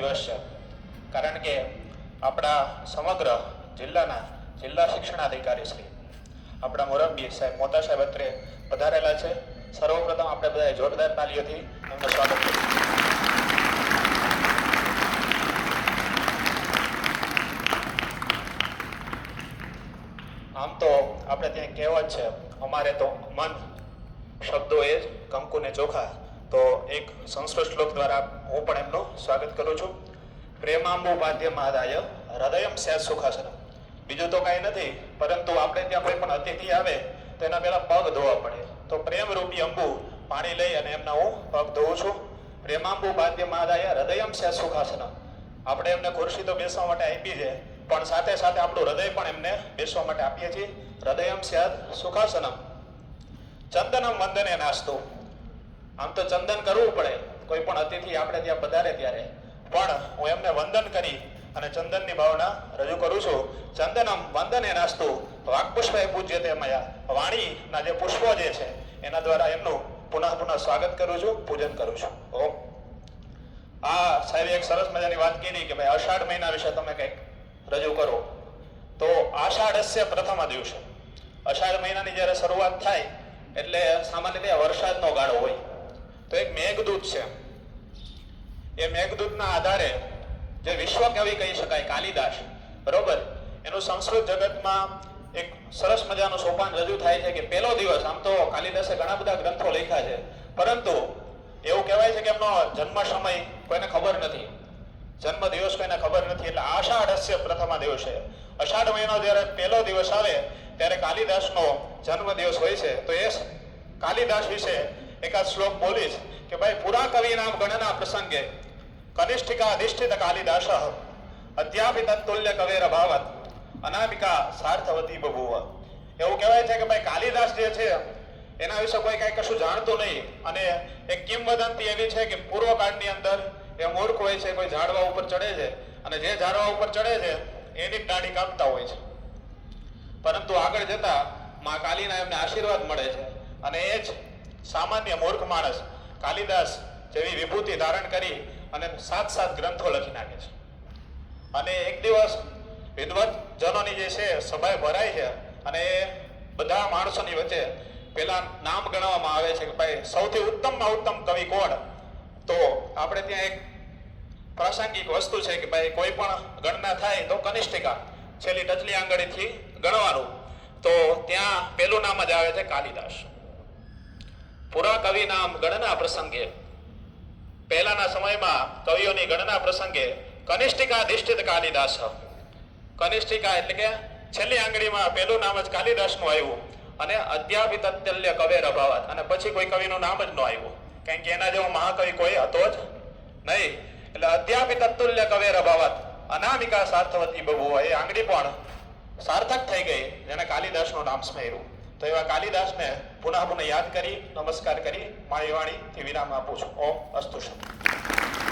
દિવસ છે કારણ કે આપણા સમગ્ર જિલ્લાના જિલ્લા શિક્ષણાધિકારી શ્રી આપણા મોરબી સાહેબ મોતા સાહેબ અત્રે પધારેલા છે. સર્વપ્રથમ આપણે બધાએ જોરદાર તાલીઓથી એમનું સ્વાગત આમ તો આપણે ત્યાં કહેવત છે, અમારે તો મન શબ્દો એ કંકુને ચોખા. તો એક સંસ્કૃત શ્લોક દ્વારા હું પણ એમનું સ્વાગત કરું છું. પ્રેમાંબુ પાદ્ય મહાદાય હૃદયમ સ્યાત સુખાસનમ. બીજું તો કાંઈ નથી, પરંતુ આપણે ત્યાં કોઈ પણ અતિથિ આવે, તો એના પહેલાં પગ ધોવા પડે. તો પ્રેમ રૂપી અંબુ પાણી લઈ અને એમના હું પગ ધોઉં છું. પ્રેમાંબુ બાધ્ય મહાદાય હૃદયમ સ્યાત સુખાસનમ. આપણે એમને ખુરશી તો બેસવા માટે આપી છે, પણ સાથે સાથે આપણું હૃદય પણ એમને બેસવા માટે આપીએ છીએ. હૃદયમ સ્યાદ સુખાસનમ. ચંદનમ વંદને નાસ્તો. આમ તો ચંદન કરવું પડે. કોઈ પણ અતિથિ આપણે ત્યાં પધારે ત્યારે. પણ હું એમને વંદન કરી અને ચંદનની ભાવના રજૂ કરું છું. ચંદનમ વંદને નાસ્તો. એ પૂજ્ય તે મયા. વાણીના જે પુષ્પો જે છે, એના દ્વારા એમનું પુનઃ પુનઃ સ્વાગત કરું છું, પૂજન કરું છું. ઓમ આ સાહેબે એક સરસ મજાની વાત કીધી કે ભાઈ અષાઢ મહિના વિશે તમે કંઈક રજૂ કરો. તો આષાઢસ્ય પ્રથમ દિવસે. અષાઢ મહિનાની જ્યારે શરૂઆત થાય, એટલે સામાન્ય રીતે વરસાદનો ગાળો હોય. તો એક મેઘદૂત છે. એ મેઘદૂતના આધારે જે વિશ્વ કવિ કહી શકાય, કાલિદાસ, બરોબર? એનું સંસ્કૃત જગતમાં એક સરસ મજાનું સોપાન રજૂ થાય છે કે પહેલો દિવસ, આમ તો કાલિદાસે ઘણા બધા ગ્રંથો લખ્યા છે. પરંતુ એવું કહેવાય છે કે એમનો જન્મ સમય કોઈને ખબર નથી. જન્મ દિવસ કોઈને ખબર નથી, એટલે આષાઢસ્ય પ્રથમ દિવસે. અષાઢ મહિનો જ્યારે પહેલો દિવસ આવે, ત્યારે કાલિદાસનો જન્મ દિવસ હોય છે. તો એ કાલિદાસ વિશે એકાદ શ્લોક બોલીશ કે ભાઈ પુરા કવિ નામ ગણના પ્રસંગે કનિષ્ઠિકા અધિષ્ઠિત કાલિદાસ અધ્યાપિત તુલ્ય કવેર ભાવત અનામિકા સાર્થવતી બભુવ એવું કહેવાય છે કે ભાઈ કાલિદાસ જે છે, એના વિશે કોઈ કઈ કશું જાણતું નહીં. અને એક કિંવદંતી એવી છે કે, પૂર્વકાળની અંદર એ મૂર્ખ હોય છે, કોઈ ઝાડવા ઉપર ચડે છે. અને જે ઝાડવા ઉપર ચડે છે, એની દાઢી કાપતા હોય છે. પરંતુ આગળ જતા મા કાલીના એમને આશીર્વાદ મળે છે. અને એ જ સામાન્ય મૂર્ખ માણસ કાલિદાસ જેવી વિભૂતિ ધારણ કરી અને સાત સાત ગ્રંથો લખી નાખે છે. અને એક દિવસ વિદ્વત જનોની જે છે સભાએ ભરાય છે અને એ બધા માણસોની વચ્ચે પેલા નામ ગણવામાં આવે છે કે ભાઈ સૌથી ઉત્તમમાં ઉત્તમ કવિ કોણ? તો આપણે ત્યાં એક પ્રાસંગિક વસ્તુ છે કે ભાઈ કોઈ પણ ગણના થાય તો કનિષ્ઠિકા છેલ્લી ટચલી આંગળીથી ગણવાનું. તો ત્યાં પેલું નામ જ આવે છે કાલિદાસ. પુરા કવિ નામ ગણના પ્રસંગે. પહેલાના સમયમાં કવિઓની ગણના પ્રસંગે કનિષ્ઠિકા અધિષ્ઠિત કાલિદાસ કનિષ્ઠિકા એટલે કે છેલ્લી આંગળીમાં પહેલું નામ જ કાલિદાસનું આવ્યું અને અધ્યાપિત અત્યલ્ય કવેર અભાવત. અને પછી કોઈ કવિનું નામ જ ન આવ્યું. કારણ કે એના જેવો મહાકવિ કોઈ હતો જ નહીં. એટલે અધ્યાપિત અતુલ્ય કવેર અભાવત અનામિકા સાર્થવતી બહુ એ આંગળી પણ સાર્થક થઈ ગઈ. જેને કાલિદાસનું નામ સ્મર્યું. તો એવા કાલિદાસને પુનઃ પુનઃ યાદ કરી, નમસ્કાર કરી મારી વાણીથી વિરામ આપું છું. ઓમ અસ્તુ